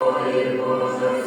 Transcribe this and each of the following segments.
我已不走。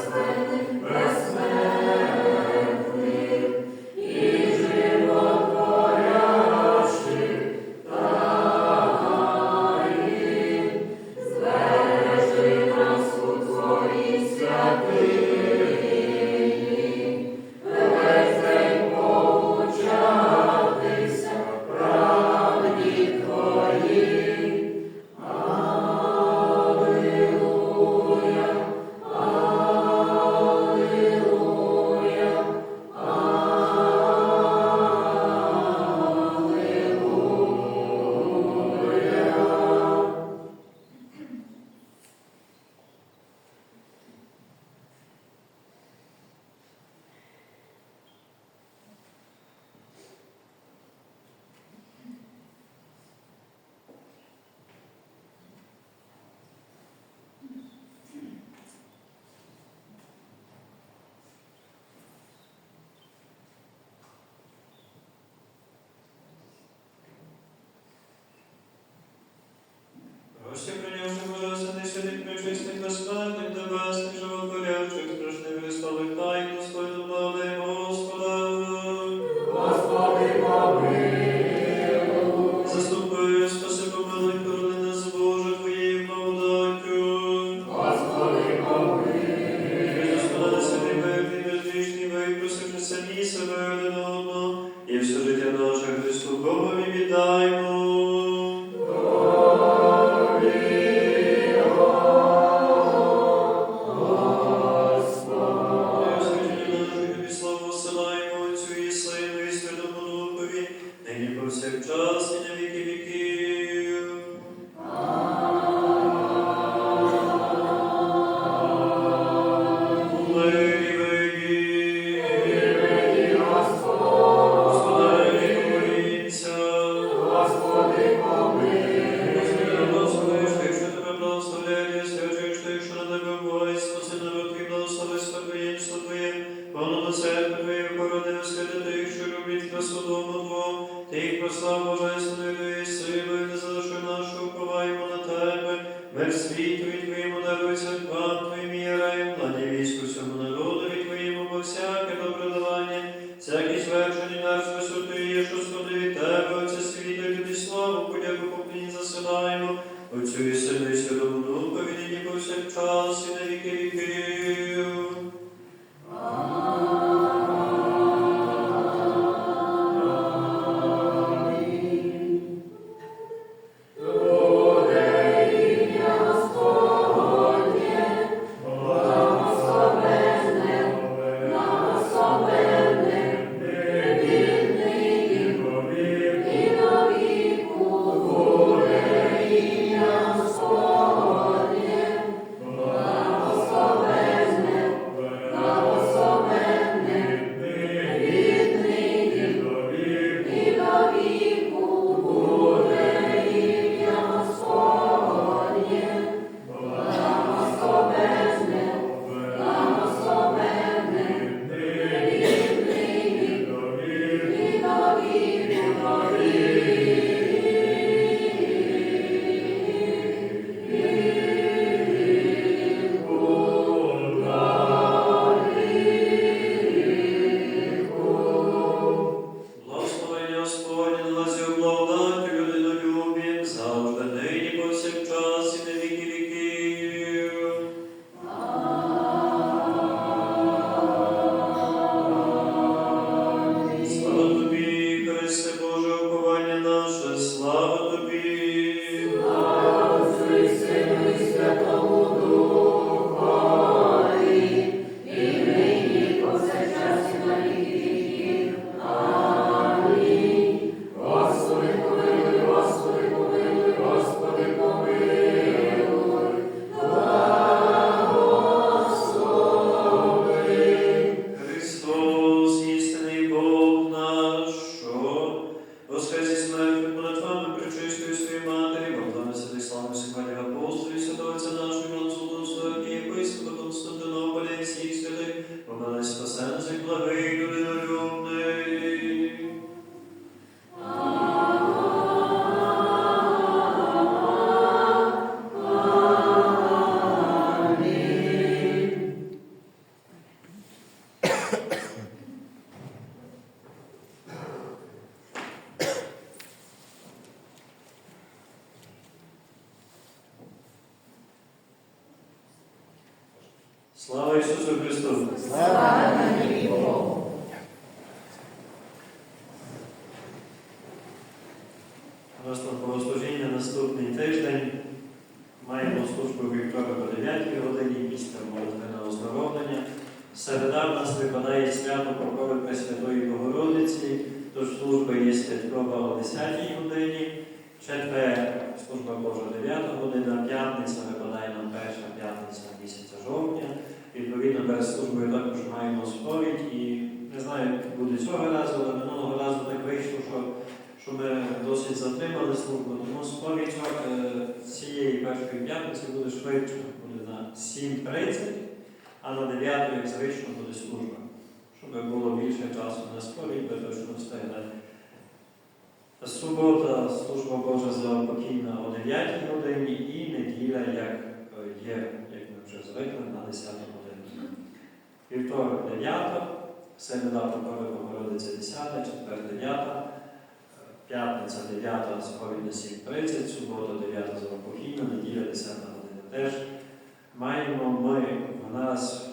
do e Нас богослужіння наступний тиждень. Маємо службу вівтора о 9 годині після молитвеного оздоровлення. Середа в нас випадає свято Покрови Пресвятої Богородиці, тож служба є святкова о 10 годині. Четвер служба Божа 9 година, п'ятниця випадає нам перша п'ятниця місяця жовтня. Відповідно, перед службою також маємо сповідь і не знаю, як буде цього разу, але минулого разу так вийшло, досить затримали службу. Тому сповідь е, цієї першої п'ятниці буде швидше, буде на 7.30, а на 9, як звично, буде служба. Щоб було більше часу на сповідь, ми точно встигли. Субота, служба Божа заопокійна о 9 годині і неділя, як е, є, як ми вже звикли, на 10 годині. Вівторок 9, середа Покрови Богородиця 10, четвер 9, п'ятниця 9, сповідь на 7.30, субота 9 заопокійна, неділя 10 година. Теж маємо ми в нас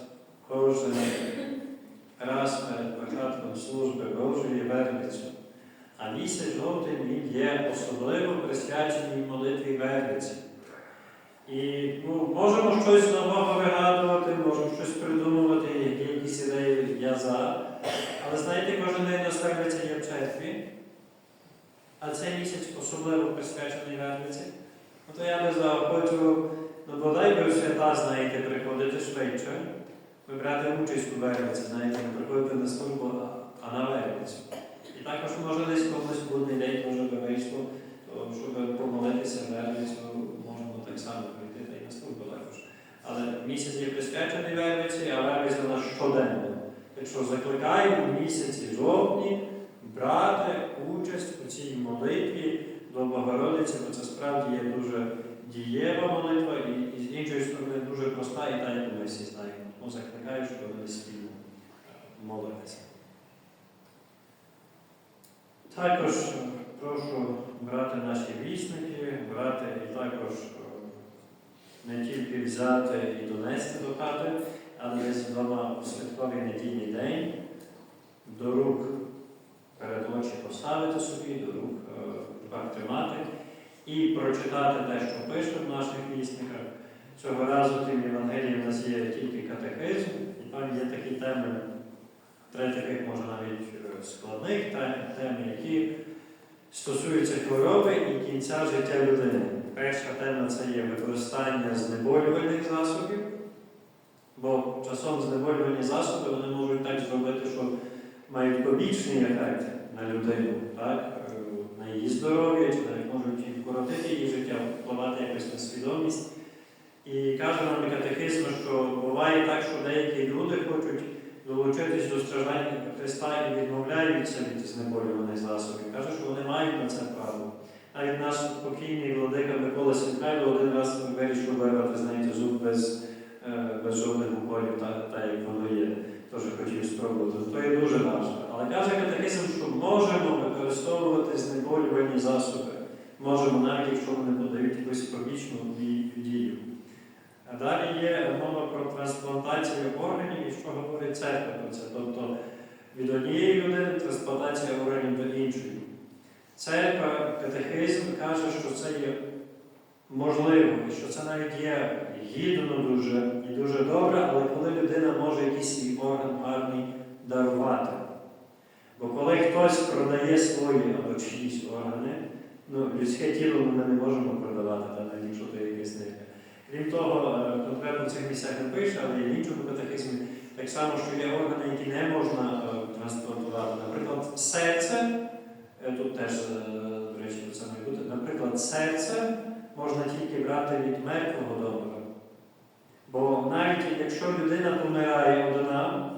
кожен раз перед початком служби Божої верницю. А місяць жовтень він є особливо присвячений молитві Вервиці. І ну, можемо щось нового вигадувати, можемо щось придумувати, які якісь ідеї я за. Але знаєте, кожен день нас є в церкві, а цей місяць особливо присвячений Вервиці. Ну, то я би заохочував, ну бодай би свята, знаєте, приходити швидше, вибрати участь у Вервиці, знаєте, не приходити на службу, а- на Вервицю. І також може десь комусь будний день, може би вийшло, щоб помолитися Вервицю, можемо так само прийти та й на службу також. Але місяць є присвячений Вервиці, а Вервиця у нас щоденно. Так що закликаю у місяці жовтні брати участь у цій молитві до Богородиці, бо це справді є дуже дієва молитва і, і з іншої сторони дуже проста, і та, як ми всі знаємо. Тому закликаю, щоб ми спільно е, молитися. Також прошу брати наші вісники, брати і також е, не тільки взяти і донести до хати, але десь вдома у святковий недільний день до рук перед очі поставити собі, до рук е, тримати і прочитати те, що пише в наших вісниках. Цього разу тим Євангелієм у нас є тільки катехизм, і там є такі теми, три таких може навіть е, складних тем, які стосуються хвороби і кінця життя людини. Перша тема це є використання знеболювальних засобів, бо часом знеболювальні засоби вони можуть так зробити, що мають побічний ефект на людину, так? е, на її здоров'я, чи навіть можуть і вкоротити її життя, впливати якось на свідомість. І каже нам катехизм, що буває так, що деякі люди хочуть долучитись до страждань Христа і відмовляються від знеболюваних засобів. Каже, що вони мають на це право. Навіть наш покійний владика Микола Сінкайло один раз вирішив вирвати, знаєте, зуб без, е, без жодних уколів, так, так як воно є. Теж хотів спробувати. То є дуже важко. Але каже катехизм, що можемо використовувати знеболювальні засоби. Можемо, навіть якщо вони подають якусь побічну дію. Далі є мова про трансплантацію органів, і що говорить церква про це. Тобто від однієї людини трансплантація органів до іншої. Церква, катехизм каже, що це є можливо, що це навіть є гідно дуже і дуже добре, але коли людина може якийсь свій орган гарний дарувати. Бо коли хтось продає свої або чиїсь органи, ну, людське тіло ми не можемо продавати, навіть якщо то якесь не. Крім того, конкретно в цих місцях не пише, але є в іншому катехизмі так само, що є органи, які не можна е, трансплантувати. Наприклад, серце, е, тут теж, е, до речі, це має бути, наприклад, серце можна тільки брати від мертвого донора. Бо навіть якщо людина помирає одна,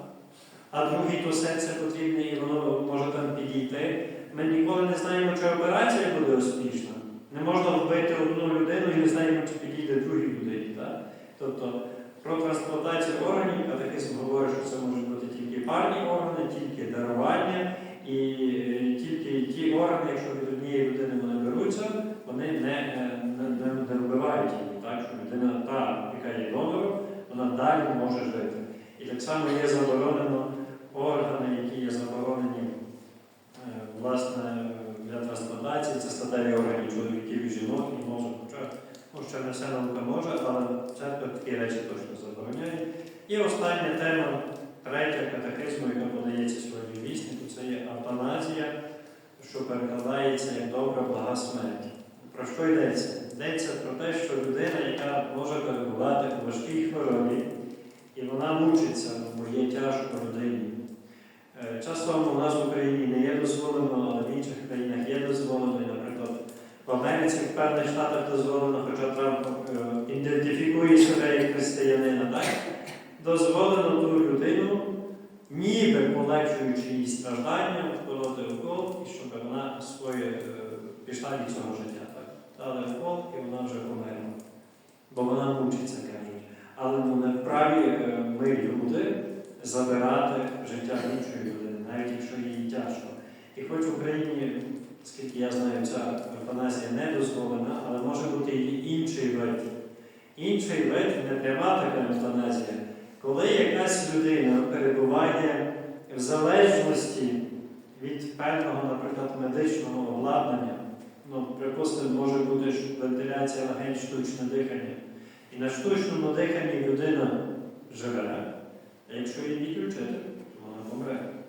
а другій то серце потрібне і воно може там підійти, ми ніколи не знаємо, чи операція буде успішна. Не можна вбити одну людину і не знаємо, чи підійде другій людині. Так? Тобто про трансплантацію органів катехизм говорить, що це можуть бути тільки парні органи, тільки дарування, і е, тільки ті органи, якщо від однієї людини вони беруться, вони не, е, не, не, не вбивають її. Так? Що людина, та, яка є донором, вона далі далі може жити. І так само є заборонено органи, які є заборонені е, власне для трансплантації, це статеві органи чоловіків і жінок, і може, хоча не все наука може, але церква такі речі точно забороняє. І остання тема, третя катехизму, яка подається в віснику, це є автоназія, що перекладається як добра блага смерть. Про що йдеться? Йдеться про те, що людина, яка може перебувати у важкій хворобі, і вона мучиться, бо є тяжко людині. Е, Часом у нас в Україні не є дозволено, але в інших країнах є дозволено. І, наприклад, в Америці, в певних штатах дозволено, хоча Трамп е, ідентифікує себе як християнина, так? дозволено ту людину, ніби полегшуючи її страждання, вколоти укол, і щоб вона своє е, пішла від цього життя. Так? Дали укол, і вона вже померла. Бо вона мучиться, кажуть. Але ну, не вправі ми, люди, забирати життя іншої людини, навіть якщо їй тяжко. І хоч в Україні, скільки я знаю, ця евтаназія не дозволена, але може бути і інший вид. Інший вид не пряма така евтаназія, коли якась людина перебуває в залежності від певного, наприклад, медичного обладнання, ну, припустимо, може бути вентиляція легень, штучне дихання. І на штучному диханні людина живе. А якщо її відключити, то вона помре.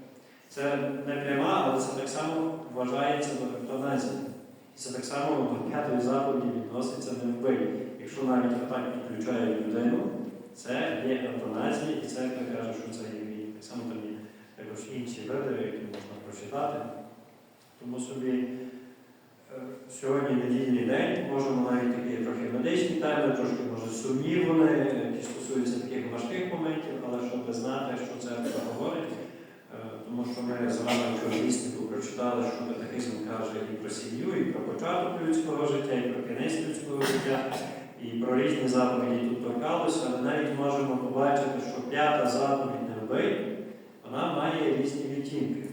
Це не пряма, але це так само вважається до. І це так само до п'ятої заповіді відноситься не вбий. Якщо навіть отак підключає людину, це є евтаназія, і це каже, що це є. Так само там є також інші види, які можна прочитати. Тому собі е, сьогодні недільний день, можемо навіть такі трохи медичні теми, трошки може сумні вони, які стосуються таких важких моментів, але щоб знати, що церква говорить, е, тому що ми з вами вчора в віснику прочитали, що катехизм каже і про сім'ю, і про початок людського життя, і про кінець людського життя, і про різні заповіді тут торкалося, навіть можемо побачити, що п'ята заповідь не вбий, вона має різні відтінки.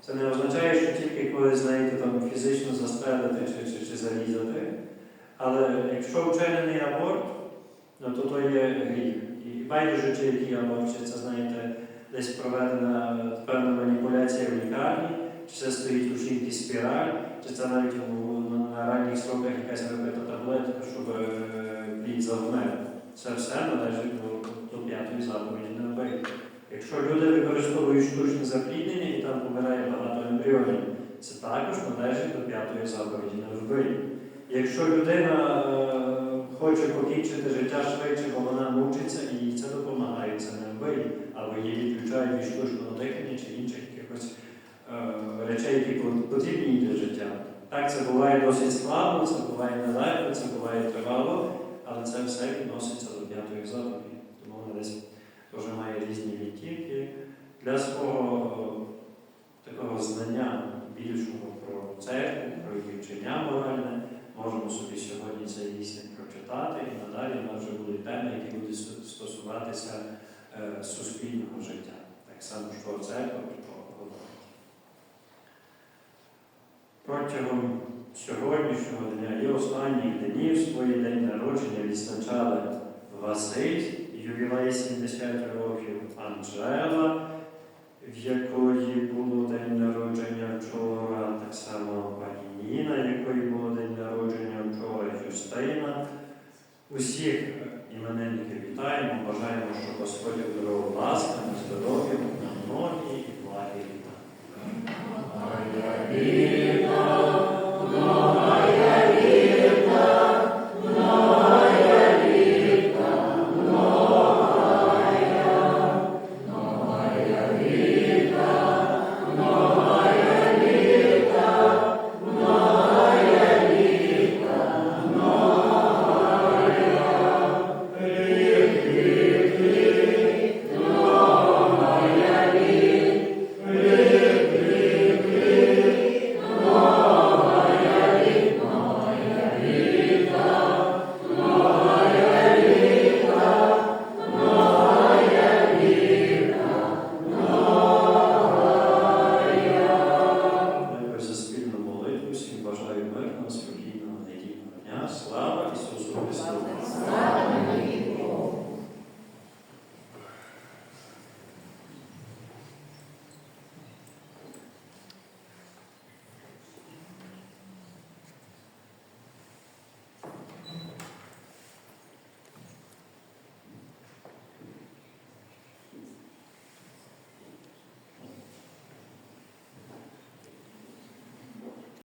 Це не означає, що тільки когось, знаєте, там фізично застрелити чи, чи, чи зарізати. Але якщо вчинений аборт, ну, то то є гріх. І байдуже, чи який аборт, чи це, знаєте, десь проведена певна маніпуляція в лікарні, чи це стоїть у жінки спіраль, чи це навіть у, на, ранніх сроках якась випита таблетка, щоб е, плід завмер. Це все належить до, п'ятої заповіді не вбий. Якщо люди використовують штучне запліднення і там помирає багато ембріонів, це також належить до п'ятої заповіді не вбий. Якщо людина е, хоче покінчити життя швидше, бо вона мучиться, і їй це допомагає, це не вбий, або її відключають від штучного дихання чи інших якихось е, речей, які потрібні. Так, це буває досить складно, це буває нелегко, це буває тривало, але це все відноситься до п'ятої заповіді. Тому вона десь теж має різні відтінки. Для свого е, такого знання більшого про церкву, про її вчення моральне, можемо собі сьогодні цей вісник прочитати, і надалі в нас вже будуть теми, які будуть стосуватися е, суспільного життя. Так само, що церква про. Протягом сьогоднішнього дня і останніх днів свої день народження відзначали Василь, ювілей 70 років Анжела, в якої було день народження вчора, так само пані Ніна, якої було день народження вчора, Юстина. Усіх іменинників вітаємо, бажаємо, щоб Господь обдарував ласками, здоров'ям, на многі і благі літа.